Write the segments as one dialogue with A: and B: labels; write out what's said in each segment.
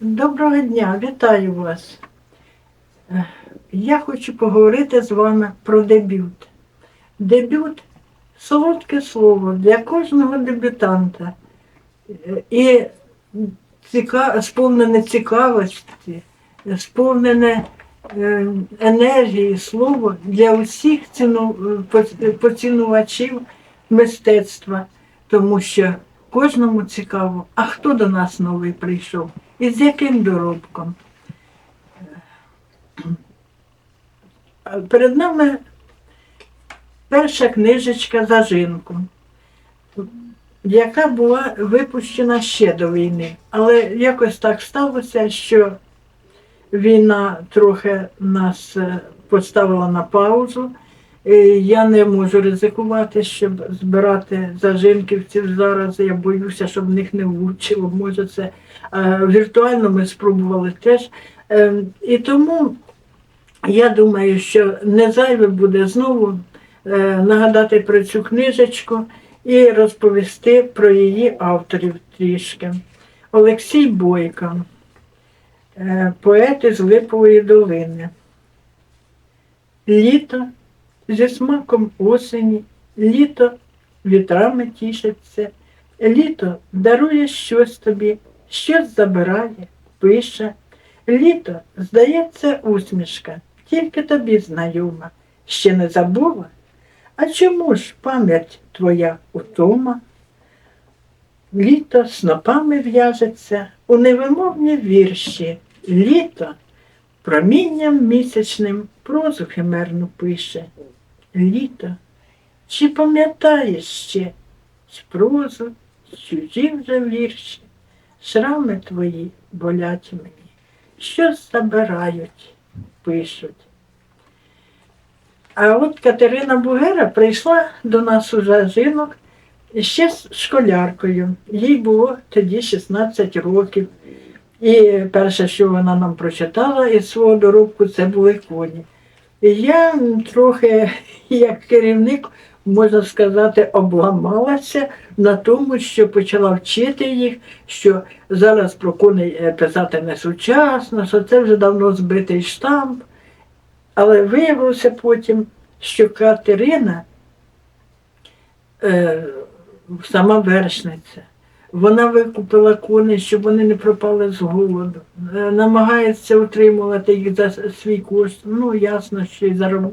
A: Доброго дня, вітаю вас. Я хочу поговорити з вами про дебют. Дебют солодке слово для кожного дебютанта. І ціка... сповнене цікавості, сповнене е, енергії слово для усіх ціну... е, поцінувачів мистецтва, тому що кожному цікаво, а хто до нас новий прийшов і з яким доробком. Перед нами перша книжечка Зажинку, яка була випущена ще до війни. Але якось так сталося, що війна трохи нас е, поставила на паузу. Я не можу ризикувати, щоб збирати зажинківців зараз. Я боюся, щоб в них не влучило. Може, це е, віртуально ми спробували теж. Е, І тому я думаю, що не зайве буде знову е, нагадати про цю книжечку і розповісти про її авторів трішки. Олексій Бойко, поет із Липової долини. Літо зі смаком осені, літо вітрами тішиться, літо дарує щось тобі, щось забирає, пише. Літо, здається, усмішка, тільки тобі знайома, ще не забула. А чому ж пам'ять твоя утома? Літо снопами в'яжеться у невимовні вірші, літо промінням місячним прозу химерну пише. Літо, чи пам'ятаєш ще з прозу, чужі вже вірші, шрами твої болять мені, щось забирають, пишуть. А от Катерина Бугера прийшла до нас у Жажинок ще з школяркою. Їй було тоді 16 років. І перше, що вона нам прочитала із свого доробку, це були коні. Я трохи, як керівник, можна сказати, обламалася на тому, що почала вчити їх, що зараз про коней е, писати не сучасно, що це вже давно збитий штамп. Але виявилося потім, що Катерина е, сама вершниця. Вона викупила коней, щоб вони не пропали з голоду. Е, Намагається утримувати їх за свій кошт. Ну, ясно, що і зароб...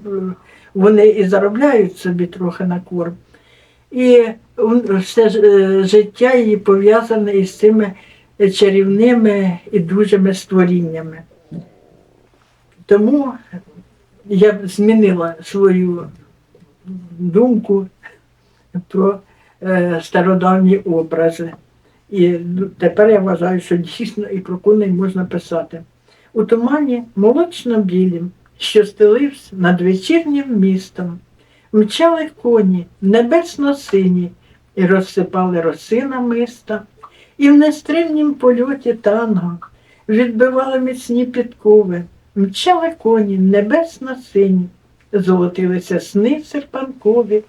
A: вони і заробляють собі трохи на корм. І все е, життя її пов'язане із цими чарівними і дужими створіннями. Тому я змінила свою думку про е, стародавні образи. І ну, тепер я вважаю, що дійсно і про коней можна писати. У тумані молочно-білім, що стелився над вечірнім містом, мчали коні небесно-сині і розсипали роси намиста, і в нестримнім польоті танго відбивали міцні підкови, мчали коні небесно-сині, золотилися сни серпанкові.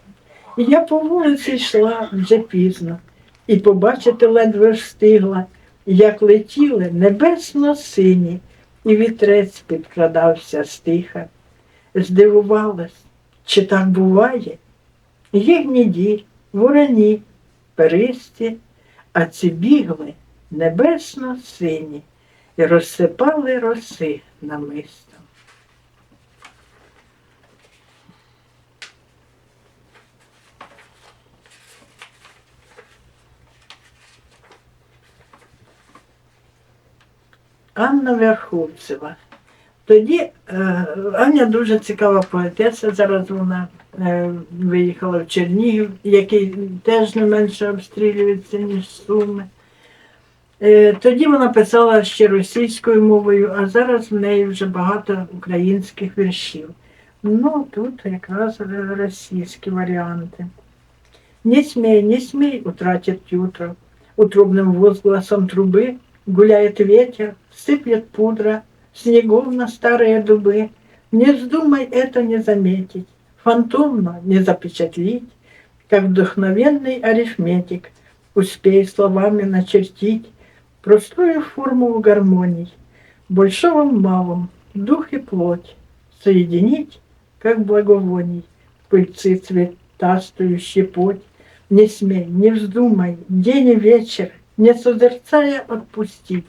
A: Я по вулиці йшла вже пізно, і побачити ледве встигла, як летіли небесно-сині, і вітрець підкрадався стиха. Здивувалась, чи так буває? Є гнідір, вороні, перисті, а ці бігли небесно-сині і розсипали роси намисто. Анна Верховцева. Тоді е, Аня дуже цікава поетеса. Зараз вона е, виїхала в Чернігів, який теж не менше обстрілюється, ніж Суми. Е, тоді вона писала ще російською мовою, а зараз в неї вже багато українських віршів. Ну, тут якраз російські варіанти. Не смей, не смей утратить утро. Утробным возгласом трубы гуляет ветер, сыплет пудра, снегов на старые дубы. Не вздумай это не заметить, фантомно не запечатлить, как вдохновенный арифметик, успей словами начертить простую формулу гармоний, большого малом, дух и плоть, соединить, как благовоний, пыльцы цветастую щепоть, не смей, не вздумай, день и вечер, не созерцая отпустить.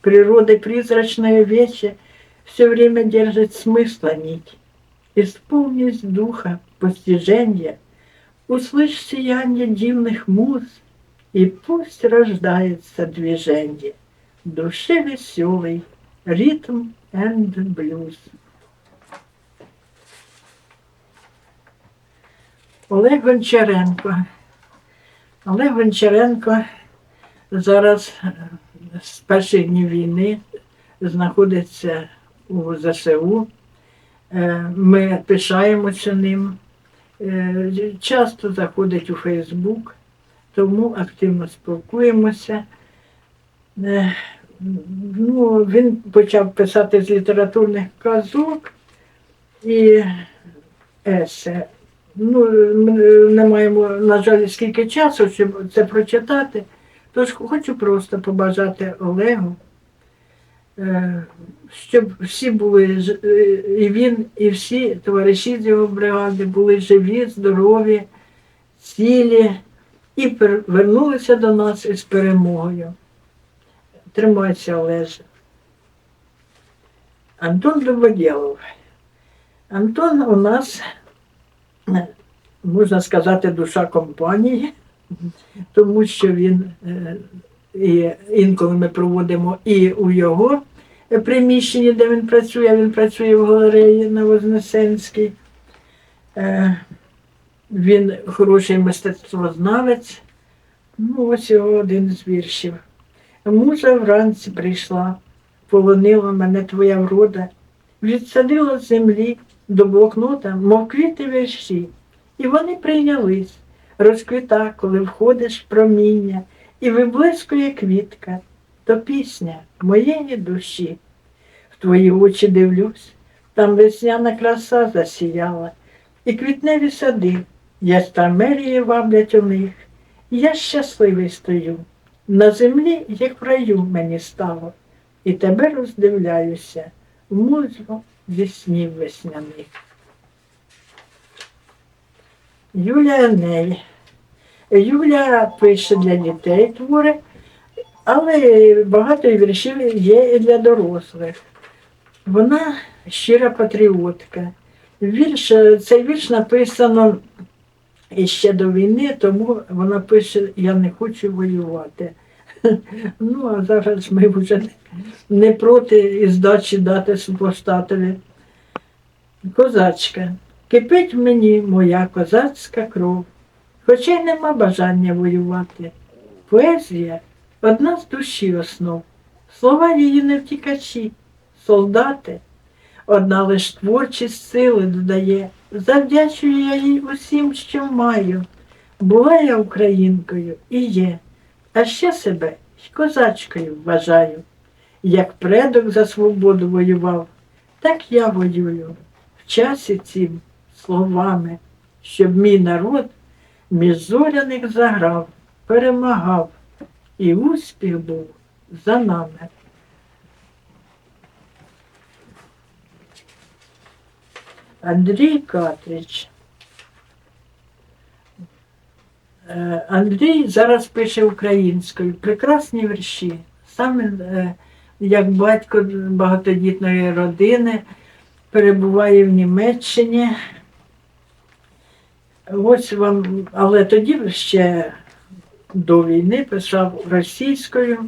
A: Природой призрачная вече все время держит смысла нить. Исполнись духа, постижения, услышь сияние дивных муз, и пусть рождается движение, в душе веселый, ритм and блюз. Олег Гончаренко. Олег Гончаренко зараз е, з перших днів війни знаходиться у ЗСУ. Е, Ми пишаємося ним. Е, Часто заходить у Фейсбук, тому активно спілкуємося. Ну, він почав писати з літературних казок і есе. Ну, ми не маємо, на жаль, скільки часу, щоб це прочитати. Тож хочу просто побажати Олегу, е, щоб всі були, е, і він, і всі товариші з його бригади були живі, здорові, цілі і вернулися до нас із перемогою. Тримайся, Олеже. Антон Доводєлов. Антон у нас, е, можна сказати, душа компанії, тому що він е, і інколи ми проводимо і у його приміщенні, де він працює, він працює в галереї на Вознесенській. Е, Він хороший мистецтвознавець. Ну, ось його один з віршів. Муза вранці прийшла, полонила мене твоя врода, відсадила з землі до блокнота, мов квіти вірші, і вони прийнялись, розквіта, коли входиш в проміння, і виблискує квітка, то пісня моєї душі. В твої очі дивлюсь, там весняна краса засіяла, і квітневі сади, ястрамерії ваблять у них, я щасливий стою. На землі, як в раю мені стало, і тебе роздивляюся, музло зі снів весняних. Юлія Ней. Юля пише для дітей твори, але багато віршів є і для дорослих. Вона щира патріотка. Вірш, цей вірш написано іще до війни, тому вона пише Я не хочу воювати. Ну, а зараз ми вже не проти і здачі дати супостатові. Козачка, кипить мені моя козацька кров, хоча й нема бажання воювати. Поезія одна з душі основ. Слова її не втікачі, солдати. Одна лиш творчість сили додає. Завдячую я їй усім, що маю. Була я українкою і є, а ще себе й козачкою вважаю. Як предок за свободу воював, так я воюю в часі цім словами, щоб мій народ між зоряних заграв, перемагав, і успіх був за нами. Андрій Катрич. Е, Андрій зараз пише українською. Прекрасні вірші. Саме як батько багатодітної родини перебуває в Німеччині. Ось вам, але тоді ще до війни писав російською.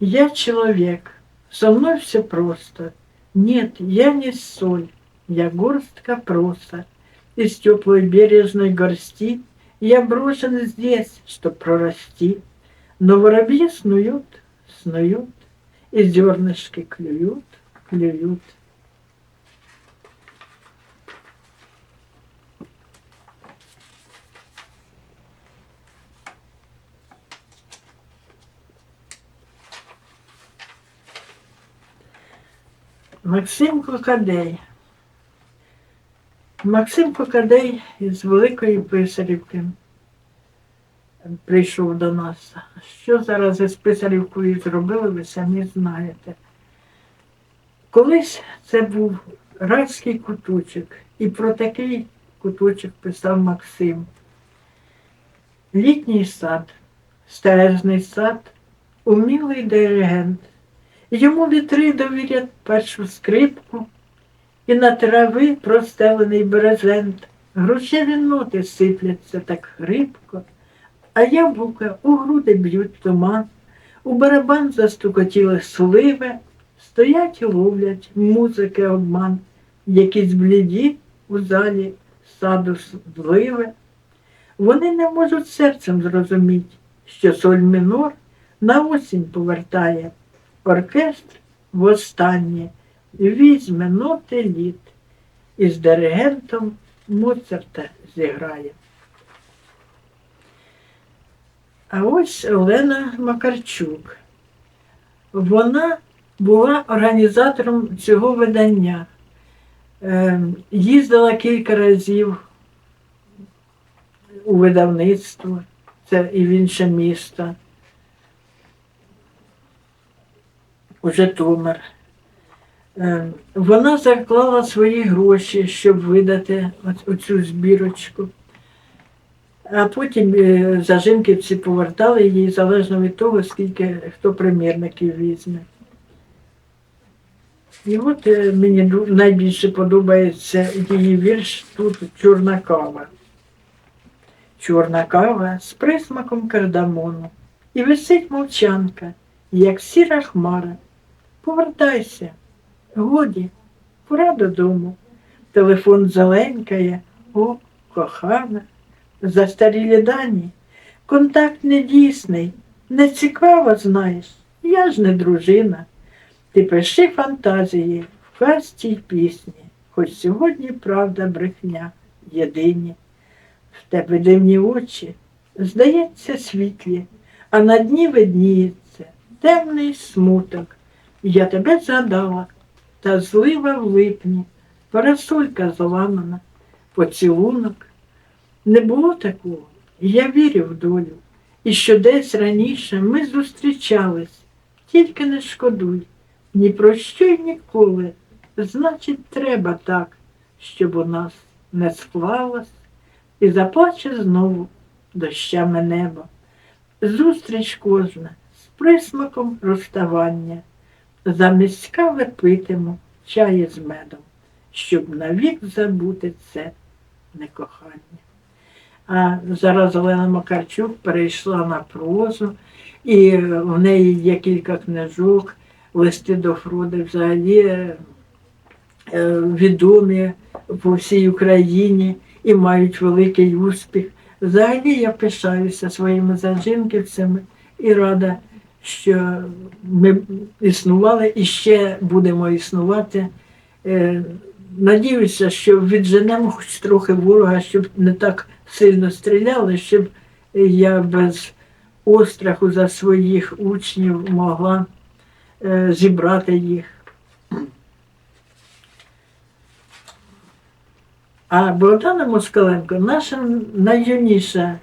A: Я чоловік, со мною все просто. Нет, я не соль, я горстка проса. Из теплой бережной горсти я брошен здесь, чтоб прорасти. Но воробьи снуют, снуют, и зернышки клюют, клюют. Максим Кокадей. Максим Кокадей із Великої Писарівки. прийшов до нас. Що зараз із Писарівкою зробили, ви самі знаєте. Колись це був райський куточок, і про такий куточок писав Максим. Літній сад, стережний сад, умілий диригент. Йому вітри довірять першу скрипку, і на трави простелений брезент. Грушеві ноти сипляться так хрипко, а яблука у груди б'ють туман, у барабан застукотіли сливи, стоять і ловлять музики обман, якісь бліді у залі саду зливи. Вони не можуть серцем зрозуміти, що соль мінор на осінь повертає оркестр востаннє візьме ноти літ і з диригентом Моцарта зіграє. А ось Олена Макарчук. Вона була організатором цього видання. Е, Їздила кілька разів у видавництво, це і в інше місто, у Житомир. Е, Вона заклала свої гроші, щоб видати оцю збірочку. А потім е, зажимківці повертали її залежно від того, скільки хто примірників візьме. І от е, мені найбільше подобається її вірш тут Чорна кава. Чорна кава з присмаком кардамону. І висить мовчанка, як сіра хмара. Повертайся, годі, пора додому. Телефон зеленькає, о, кохана, застарілі дані. Контакт недійсний, не цікаво, знаєш, я ж не дружина. Ти пиши фантазії в казці й пісні, хоч сьогодні правда брехня єдині. В тебе дивні очі, здається, світлі, а на дні видніється темний смуток. Я тебе згадала, та злива в липні, парасолька зламана, поцілунок. Не було такого, я вірю в долю, і що десь раніше ми зустрічались, тільки не шкодуй, ні про що й ніколи. Значить, треба так, щоб у нас не склалось, і заплаче знову дощами небо. Зустріч кожна з присмаком розставання. Замість кави питиму чаї з медом, щоб навік забути це некохання. А зараз Олена Макарчук перейшла на прозу, і в неї є кілька книжок, листи до Фроди взагалі е, відомі по всій Україні і мають великий успіх. Взагалі я пишаюся своїми зажинківцями і рада, що ми існували і ще будемо існувати. Е, Надіюся, що відженемо хоч трохи ворога, щоб не так сильно стріляли, щоб я без остраху за своїх учнів могла е, зібрати їх. А Богдана Москаленко наша найюніша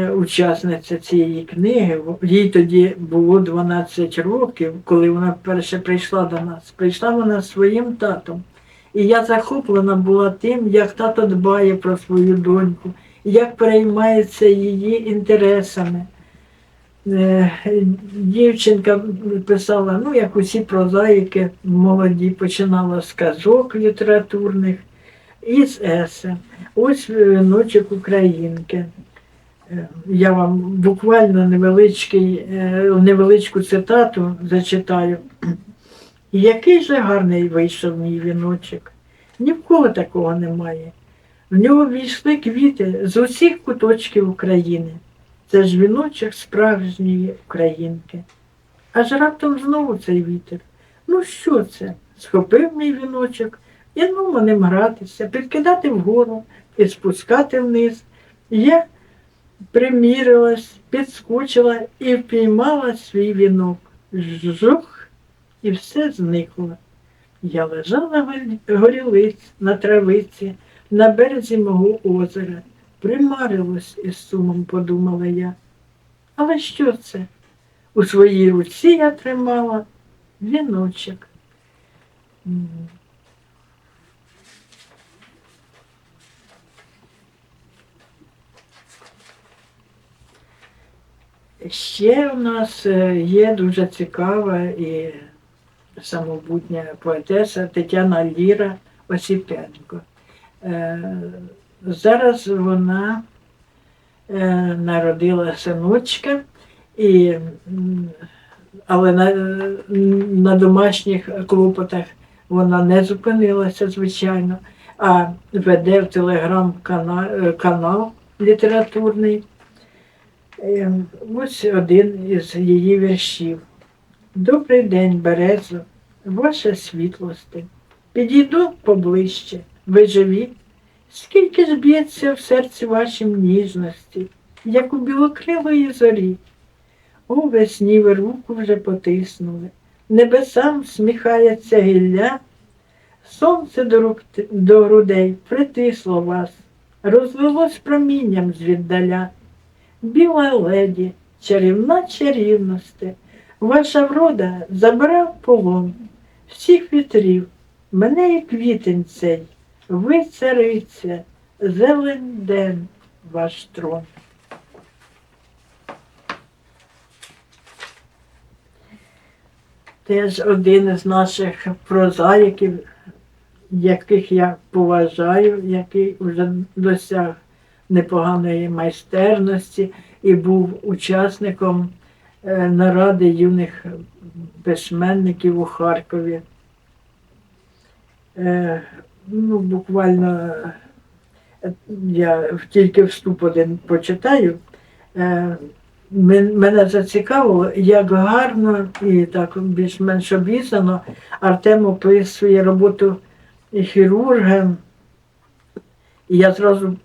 A: учасниця цієї книги. Їй тоді було 12 років, коли вона вперше прийшла до нас. Прийшла вона зі своїм татом. І я захоплена була тим, як тато дбає про свою доньку, як переймається її інтересами. Е, Дівчинка писала, ну, як усі прозаїки молоді, починала з казок літературних і з есе. Ось е, українки. Я вам буквально невеличкий, е, невеличку цитату зачитаю. Який же гарний вийшов мій віночок. Ні в кого такого немає. В нього війшли квіти з усіх куточків України. Це ж віночок справжньої українки. Аж раптом знову цей вітер. Ну що це? Схопив мій віночок і ну ним гратися, підкидати вгору і спускати вниз. Я примірилась, підскочила і впіймала свій вінок. Жух, і все зникло. Я лежала горілиць на травиці на березі мого озера. Примарилось із сумом, подумала я. Але що це? У своїй руці я тримала віночок. Ще у нас е, є дуже цікава і самобутня поетеса Тетяна Ліра Осіпенко. Е, Зараз вона е, народила синочка, і, але на, на домашніх клопотах вона не зупинилася, звичайно, а веде в телеграм-канал канал літературний. Е, Ось один із її віршів. Добрий день, Березо, ваша світлости. Підійду поближче, ви живі. Скільки ж б'ється в серці вашім ніжності, як у білокрилої зорі. У весні ви руку вже потиснули, небесам всміхається гілля, сонце до, рук, до грудей притисло вас, розлилось промінням звіддаля. Біла леді, чарівна чарівності, ваша врода забрав полон всіх вітрів, мене і квітень цей, ви цариця, зелень ден ваш трон. Теж один із наших прозаїків, яких я поважаю, який вже досяг непоганої майстерності і був учасником е, наради юних письменників у Харкові. Е, Ну, буквально е, я тільки вступ один почитаю. Мене зацікавило, як гарно і так більш-менш обізнано Артем описує роботу хірурга. І я зразу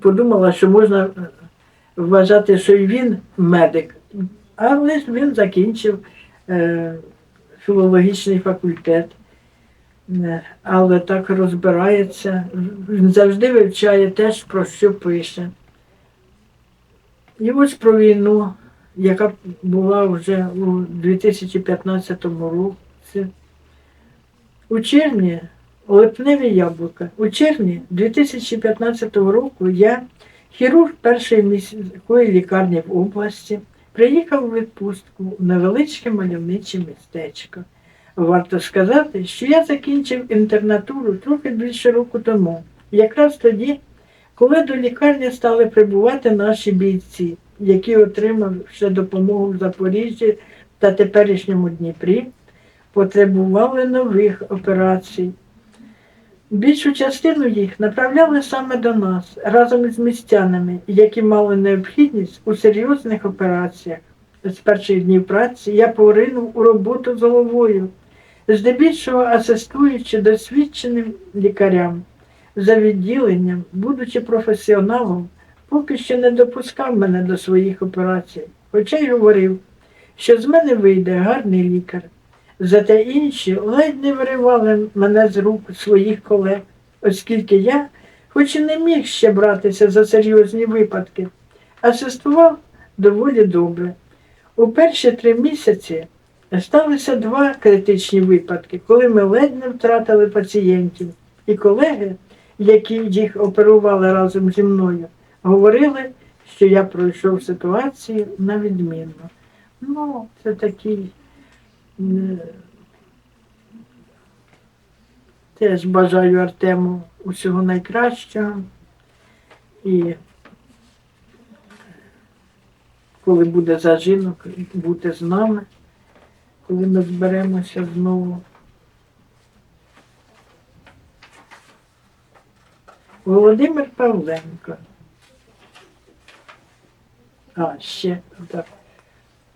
A: подумала, що можна вважати, що і він медик, але він закінчив е, філологічний факультет. Е, Але так розбирається, він завжди вивчає те, про що пише. І ось про війну, яка була вже у 2015 році. У червні липневі яблука. У червні 2015 року я, хірург першої міської лікарні в області, приїхав у відпустку в невеличке мальовниче містечко. Варто сказати, що я закінчив інтернатуру трохи більше року тому, якраз тоді, коли до лікарні стали прибувати наші бійці, які отримали допомогу в Запоріжжі та теперішньому Дніпрі, потребували нових операцій. Більшу частину їх направляли саме до нас разом із містянами, які мали необхідність у серйозних операціях. З перших днів праці я поринув у роботу з головою, здебільшого асистуючи досвідченим лікарям. За відділенням, будучи професіоналом, поки що не допускав мене до своїх операцій, хоча й говорив, що з мене вийде гарний лікар. Зате інші ледь не виривали мене з рук своїх колег, оскільки я, хоч і не міг ще братися за серйозні випадки, асистував доволі добре. У перші три місяці сталися два критичні випадки, коли ми ледь не втратили пацієнтів, і колеги, які їх оперували разом зі мною, говорили, що я пройшов ситуацію на відмінно. Ну, це такий. Теж бажаю Артему усього найкращого. І коли буде зажинок, бути з нами, коли ми зберемося знову. Володимир Павленко. А, ще так.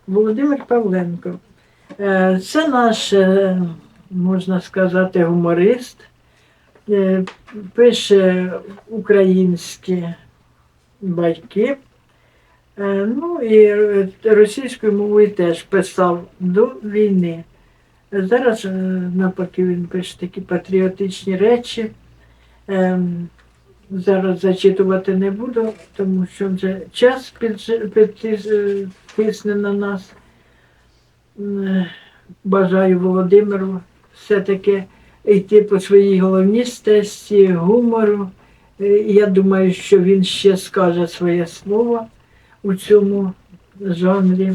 A: Володимир Павленко. Е, Це наш, е, можна сказати, гуморист. Е, Пише українські байки. Ну і російською мовою теж писав до війни. Зараз навпаки він пише такі патріотичні речі. Зараз зачитувати не буду, тому що вже час підж- підтис- е, тисне на нас. М, Бажаю Володимиру все-таки йти по своїй головній стесті, гумору. Е, Я думаю, що він ще скаже своє слово у цьому жанрі.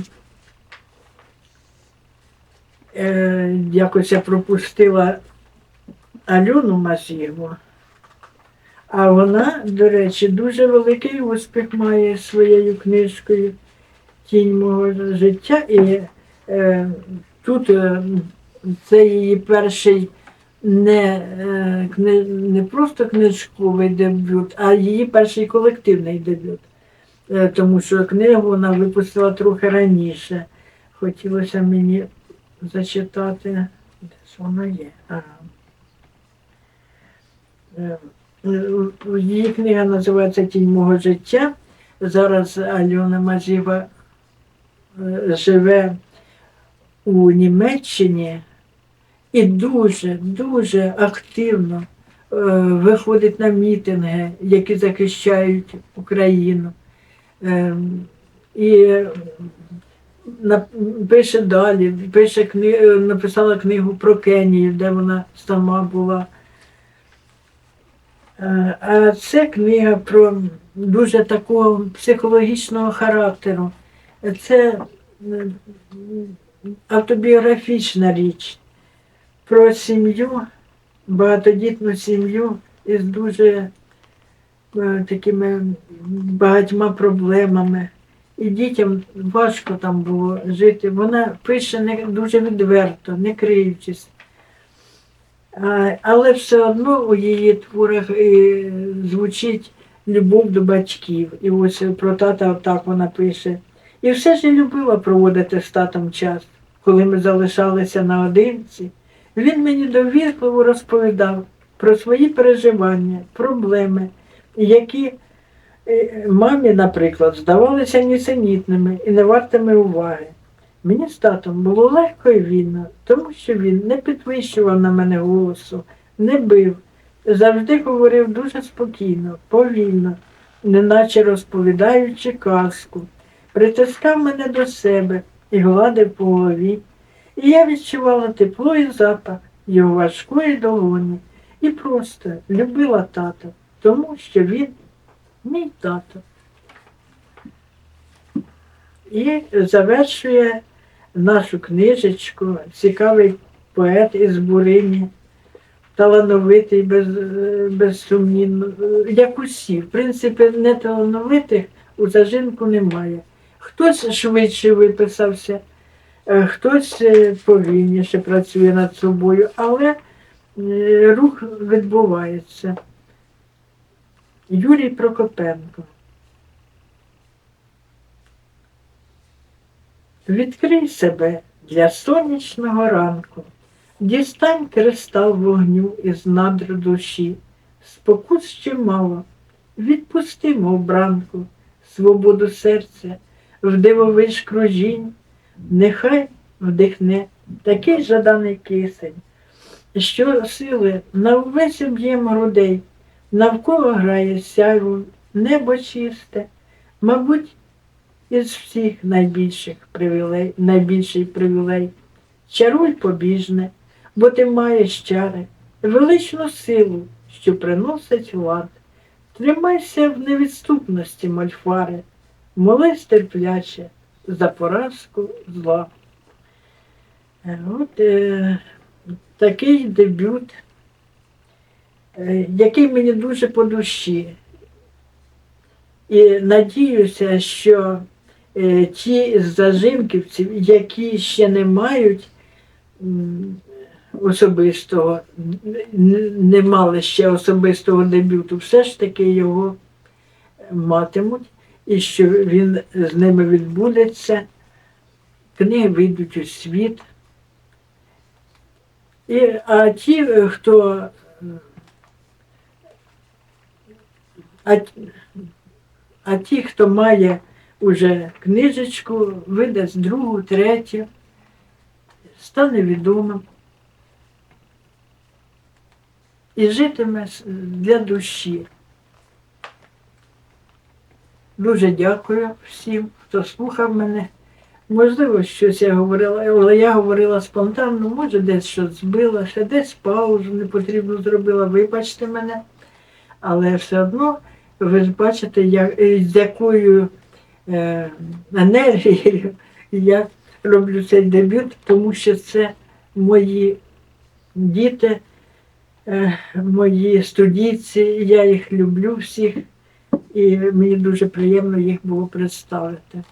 A: Е, якось я пропустила Альону Масєву. А вона, до речі, дуже великий успіх має своєю книжкою Тінь мого життя. І е, тут е, це її перший не, е, не просто книжковий дебют, а її перший колективний дебют. Е, тому що книгу вона випустила трохи раніше. Хотілося мені зачитати. Де ж вона є? Ага. Е, е, Її книга називається Тінь мого життя. Зараз Альона Мазіва е, живе у Німеччині і дуже, дуже активно е, виходить на мітинги, які захищають Україну. Ем, І пише далі, пише кни, е, написала книгу про Кенію, де вона сама була. Е, А це книга про дуже такого психологічного характеру. Це автобіографічна річ про сім'ю, багатодітну сім'ю із дуже е, такими багатьма проблемами. І дітям важко там було жити. Вона пише не дуже відверто, не криючись. Але все одно у її творах е, звучить любов до батьків. І ось про тата так вона пише. І все ж я любила проводити з татом час, коли ми залишалися наодинці. Він мені довірливо розповідав про свої переживання, проблеми, які е, мамі, наприклад, здавалися нісенітними і не вартими уваги. Мені з татом було легко і вільно, тому що він не підвищував на мене голосу, не бив, завжди говорив дуже спокійно, повільно, неначе розповідаючи казку, притискав мене до себе і гладив по голові. І я відчувала тепло і запах його важкої долоні і просто любила тата, тому що він мій тато. І завершує нашу книжечку цікавий поет із Бурині, талановитий, без, безсумнівно, як усі. В принципі, не талановитих у зажинку немає. Хтось швидше виписався, е, хтось е, повільніше працює над собою, але е, рух відбувається. Юрій Прокопенко. Відкрий себе для сонячного ранку, дістань кристал вогню із надр душі, спокус ще мало, відпусти, мов бранку, свободу серця, в дивовиж кружінь, нехай вдихне такий жаданий кисень, що сили на увесь об'єм грудей, навколо грає сяйво, небо чисте, мабуть, із всіх найбільших привілей, найбільший привілей. Чаруй побіжне, бо ти маєш чари, величну силу, що приносить лад. Тримайся в невідступності, мольфари, молись терпляче за поразку зла. Е, От е, такий дебют, е, який мені дуже по душі. І надіюся, що е, ті з зажимківців, які ще не мають м, особистого, не мали ще особистого дебюту, все ж таки його матимуть, і що він з ними відбудеться. Книги вийдуть у світ. І, а ті, хто а, а ті, хто має уже книжечку, видасть другу, третю, стане відомим і житиме для душі. Дуже дякую всім, хто слухав мене. Можливо, щось я говорила, але я говорила спонтанно, може, десь щось збилася, десь паузу не потрібно зробила, вибачте мене. Але все одно ви ж бачите, як, з якою е, енергією я роблю цей дебют, тому що це мої діти, е, мої студійці, я їх люблю всіх, і мені дуже приємно їх було представити.